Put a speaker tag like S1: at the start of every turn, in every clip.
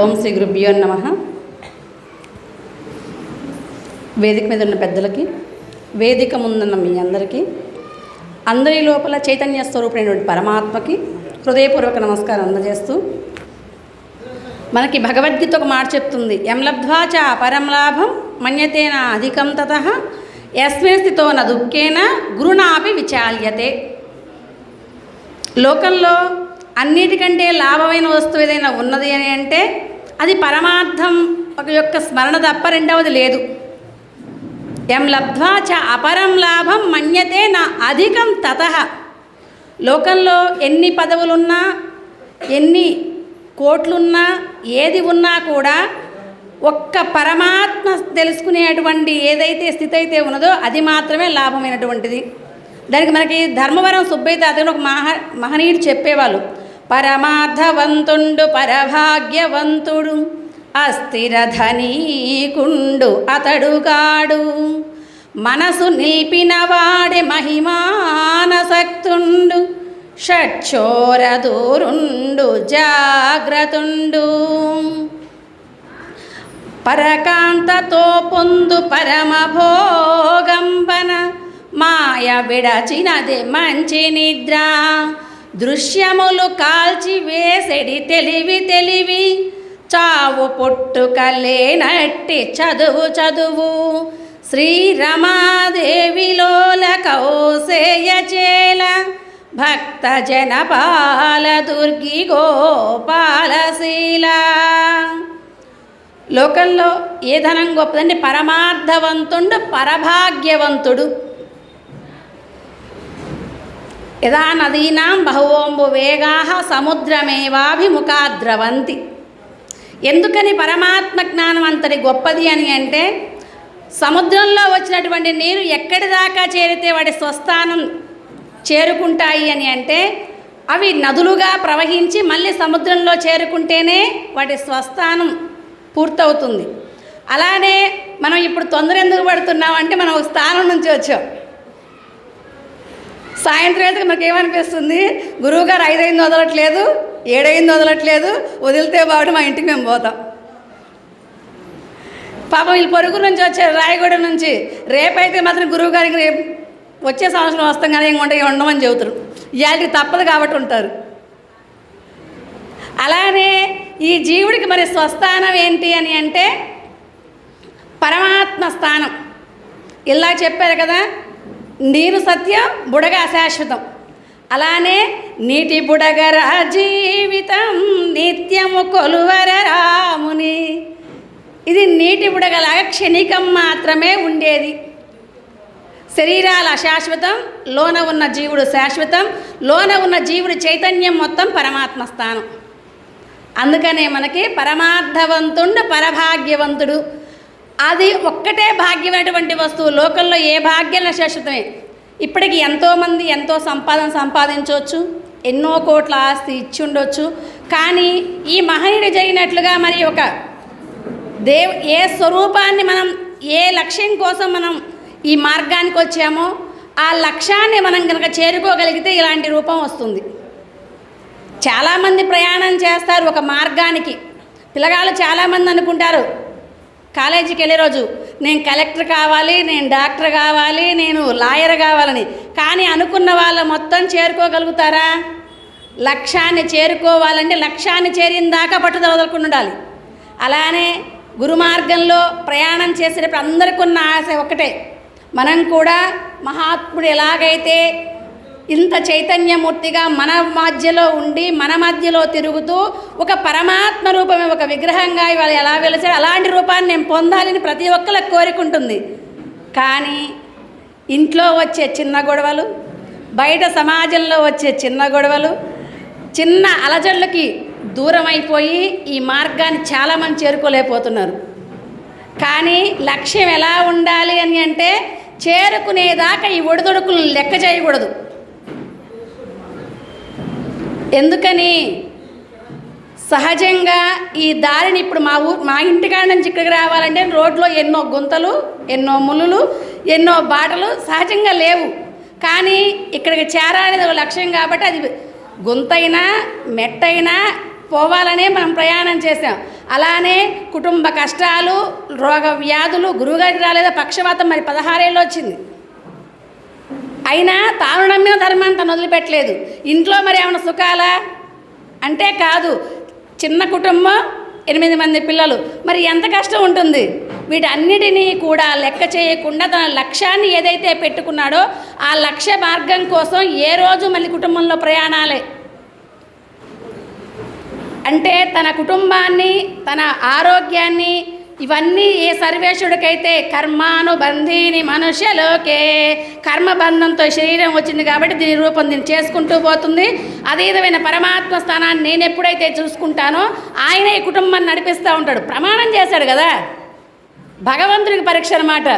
S1: ఓం శ్రీ గురుభ్యో నమ. వేదిక మీద ఉన్న పెద్దలకి వేదిక ముందున్న మీ అందరికీ అందరి లోపల చైతన్య స్వరూపుడైనటువంటి పరమాత్మకి హృదయపూర్వక నమస్కారం అందజేస్తూ మనకి భగవద్గీత ఒక మాట చెప్తుంది ఎం లబ్ధ్వా చ పరం లాభం మన్యతేన అధికం తత యస్మిన్ స్థితో న దుఃఖేన గురునాపి విచాల్యతే. లోకంలో అన్నిటికంటే లాభమైన వస్తువు ఏదైనా ఉన్నది అని అంటే అది పరమార్థం ఒక యొక్క స్మరణ తప్ప రెండవది లేదు. ఎం లబ్ధ్వా చ అపరం లాభం మన్యతే నా అధికం తత. లోకంలో ఎన్ని పదవులున్నా ఎన్ని కోట్లున్నా ఏది ఉన్నా కూడా ఒక్క పరమాత్మ తెలుసుకునేటువంటి ఏదైతే స్థితి అయితే ఉన్నదో అది మాత్రమే లాభమైనటువంటిది. దానికి మనకి ధర్మవరం సుబ్బయ్య అతను ఒక మహా మహనీయుడు చెప్పేవాళ్ళు. పరమార్థవంతుండు పరభాగ్యవంతుడు అస్థిరధనీకుండు అతడుగాడు. మనసు నిలిపినవాడే మహిమానసక్తుండు షట్చోరదూరుండు జాగ్రతుండు. పరకాంతతో పొందు పరమభోగంబన మాయ విడచినది మంచి నిద్ర. దృశ్యములు కాల్చి వేసెడి తెలివి తెలివి. చావు పుట్టుకలేనట్టి చదువు చదువు. శ్రీరమాదేవిలోల కౌసేయచేల భక్త జనపాల దుర్గి గోపాలశీల లోకంలో ఏ ధనం గొప్పదండి పరమార్థవంతుడు పరభాగ్యవంతుడు. యథా నదీనాం బహువోంబు వేగా సముద్రమేవాభిముఖాద్రవంతి. ఎందుకని పరమాత్మ జ్ఞానం అంతటి గొప్పది అని అంటే సముద్రంలో వచ్చినటువంటి నీరు ఎక్కడి దాకా చేరితే వాడి స్వస్థానం చేరుకుంటాయి అని అంటే అవి నదులుగా ప్రవహించి మళ్ళీ సముద్రంలో చేరుకుంటేనే వాటి స్వస్థానం పూర్తవుతుంది. అలానే మనం ఇప్పుడు తొందర ఎందుకు పడుతున్నాం అంటే మనం ఒక స్థానం నుంచి వచ్చాం. సాయంత్రం అయితే మనకి ఏమనిపిస్తుంది గురువుగారు ఐదైంది వదలట్లేదు ఏడైంది వదలట్లేదు వదిలితే బాగుంటే మా ఇంటికి మేము పోతాం. పాపం వీళ్ళు పొరుగు నుంచి వచ్చారు రాయగూడ నుంచి రేపైతే మాత్రం గురువు గారికి రేపు వచ్చే సంవత్సరం వస్తాం కానీ ఇంకొంటే ఉండమని చెబుతారు. ఇవాళకి తప్పదు కాబట్టి ఉంటారు. అలానే ఈ జీవుడికి మరి స్వస్థానం ఏంటి అని అంటే పరమాత్మ స్థానం. ఇలా చెప్పారు కదా నీరు సత్యం బుడగ అశాశ్వతం. అలానే నీటి బుడగర జీవితం నిత్యము కొలువర రాముని. ఇది నీటి బుడగలాగా క్షణికం మాత్రమే ఉండేది. శరీరాల అశాశ్వతం లోన ఉన్న జీవుడు శాశ్వతం లోన ఉన్న జీవుడి చైతన్యం మొత్తం పరమాత్మ స్థానం. అందుకనే మనకి పరమార్థవంతుడు పరభాగ్యవంతుడు. అది ఒక్కటే భాగ్యమైనటువంటి వస్తువు. లోకంలో ఏ భాగ్యం శాశ్వతమే ఇప్పటికి ఎంతోమంది ఎంతో సంపాదన సంపాదించవచ్చు ఎన్నో కోట్ల ఆస్తి ఇచ్చి ఉండొచ్చు కానీ ఈ మహనీయుడు జరిగినట్లుగా మరి ఒక దేవ్ ఏ స్వరూపాన్ని మనం ఏ లక్ష్యం కోసం మనం ఈ మార్గానికి వచ్చామో ఆ లక్ష్యాన్ని మనం కనుక చేరుకోగలిగితే ఇలాంటి రూపం వస్తుంది. చాలామంది ప్రయాణం చేస్తారు ఒక మార్గానికి. పిల్లగాళ్ళు చాలామంది అనుకుంటారు కాలేజీకి వెళ్ళే రోజు నేను కలెక్టర్ కావాలి నేను డాక్టర్ కావాలి నేను లాయర్ కావాలని. కానీ అనుకున్న వాళ్ళు మొత్తం చేరుకోగలుగుతారా? లక్ష్యాన్ని చేరుకోవాలంటే లక్ష్యాన్ని చేరిన దాకా పట్టుదల వదలకుండా ఉండాలి. అలానే గురుమార్గంలో ప్రయాణం చేసేటప్పుడు అందరికీ ఉన్న ఆశ ఒకటే మనం కూడా మహాత్ముడు ఎలాగైతే ఇంత చైతన్యమూర్తిగా మన మధ్యలో ఉండి మన మధ్యలో తిరుగుతూ ఒక పరమాత్మ రూపమే ఒక విగ్రహంగా ఇవాళ ఎలా వెలిచారు అలాంటి రూపాన్ని నేను పొందాలని ప్రతి ఒక్కరికి కోరికుంటుంది. కానీ ఇంట్లో వచ్చే చిన్న గొడవలు బయట సమాజంలో వచ్చే చిన్న గొడవలు చిన్న అలజడులకి దూరం అయిపోయి ఈ మార్గాన్ని చాలామంది చేరుకోలేకపోతున్నారు. కానీ లక్ష్యం ఎలా ఉండాలి అని అంటే చేరుకునేదాకా ఈ ఒడిదొడుకులు లెక్క చేయకూడదు. ఎందుకని? సహజంగా ఈ దారిని ఇప్పుడు మా ఊ మా ఇంటికాడ నుంచి ఇక్కడికి రావాలంటే రోడ్లో ఎన్నో గుంతలు ఎన్నో ముళ్ళులు ఎన్నో బాటలు సహజంగా లేవు. కానీ ఇక్కడికి చేరాలనేది ఒక లక్ష్యం కాబట్టి అది గుంతైనా మెట్టైనా పోవాలనే మనం ప్రయాణం చేసాం అలానే కుటుంబ కష్టాలు రోగ వ్యాధులు గురువుగారికి రాలేదా? పక్షవాతం మరి పదహారేళ్ళు వచ్చింది. అయినా తాను నమ్మిన ధర్మాన్ని తను వదిలిపెట్టలేదు ఇంట్లో మరి ఏమైనా సుఖాలా? అంటే కాదు. చిన్న కుటుంబం ఎనిమిది మంది పిల్లలు. మరి ఎంత కష్టం ఉంటుంది? వీటన్నిటినీ కూడా లెక్క చేయకుండా తన లక్ష్యాన్ని ఏదైతే పెట్టుకున్నాడో ఆ లక్ష్య మార్గం కోసం ఏ రోజు మళ్ళీ కుటుంబంలో ప్రయాణాలే. అంటే తన కుటుంబాన్ని తన ఆరోగ్యాన్ని ఇవన్నీ ఏ సర్వేశ్వరుడికైతే కర్మానుబంధీని మనుష్యలోకే కర్మబంధంతో శరీరం వచ్చింది కాబట్టి దీని రూపం దీన్ని చేసుకుంటూ పోతుంది. అదేవిధమైన పరమాత్మ స్థానాన్ని నేను ఎప్పుడైతే చూసుకుంటానో ఆయనే ఈ కుటుంబాన్ని నడిపిస్తూ ఉంటాడు. ప్రమాణం చేశాడు కదా. భగవంతుడికి పరీక్ష అనమాట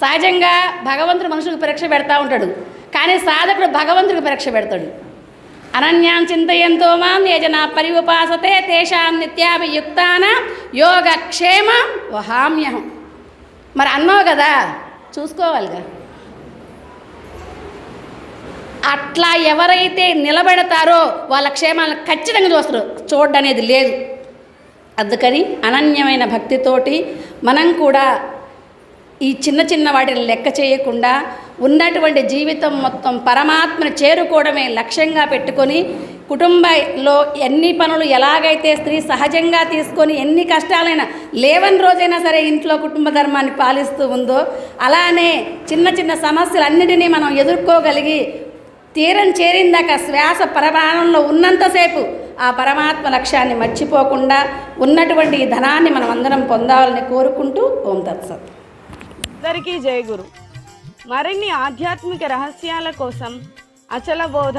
S1: సహజంగా భగవంతుడు మనుషులకు పరీక్ష పెడతా ఉంటాడు. కానీ సాధకుడు భగవంతుడికి పరీక్ష పెడతాడు. అనన్యాం చింతయంతో మాం యజన ఉపాసతే తేషాం నిత్యాభియుక్తాన యోగక్షేమం వహామ్యహం. మరి అన్నావు కదా చూసుకోవాలిగా. అట్లా ఎవరైతే నిలబెడతారో వాళ్ళ క్షేమాలను ఖచ్చితంగా చూస్తారు. చూడనేది లేదు. అందుకని అనన్యమైన భక్తితోటి మనం కూడా ఈ చిన్న చిన్న వాటిని లెక్క చేయకుండా ఉన్నటువంటి జీవితం మొత్తం పరమాత్మను చేరుకోవడమే లక్ష్యంగా పెట్టుకొని కుటుంబంలో ఎన్ని పనులు ఎలాగైతే స్త్రీ సహజంగా తీసుకొని ఎన్ని కష్టాలైనా లేవని రోజైనా సరే ఇంట్లో కుటుంబ ధర్మాన్ని పాలిస్తూ ఉందో అలానే చిన్న చిన్న సమస్యలన్నిటినీ మనం ఎదుర్కోగలిగి తీరం చేరిందాక శ్వాస పరమాణంలో ఉన్నంతసేపు ఆ పరమాత్మ లక్ష్యాన్ని మర్చిపోకుండా ఉన్నటువంటి ఈ ధనాన్ని మనం అందరం పొందాలని కోరుకుంటూ ఓం తత్సత్.
S2: అందరికీ జయ గురు. మరిన్ని ఆధ్యాత్మిక రహస్యాల కోసం అచల బోధ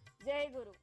S2: జై గురు.